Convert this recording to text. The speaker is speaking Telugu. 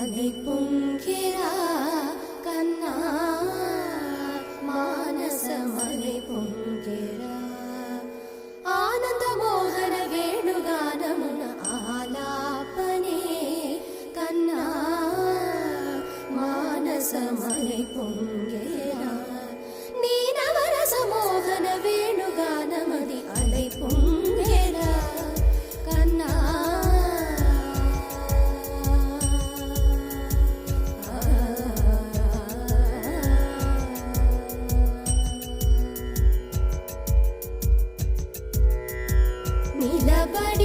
అది పుంకిరా కన్నా మానస పుంకిరా ఆనంద మోహన వేణుగానమున ఆలాపనే కన్నా మానస పుంగిరా Bye.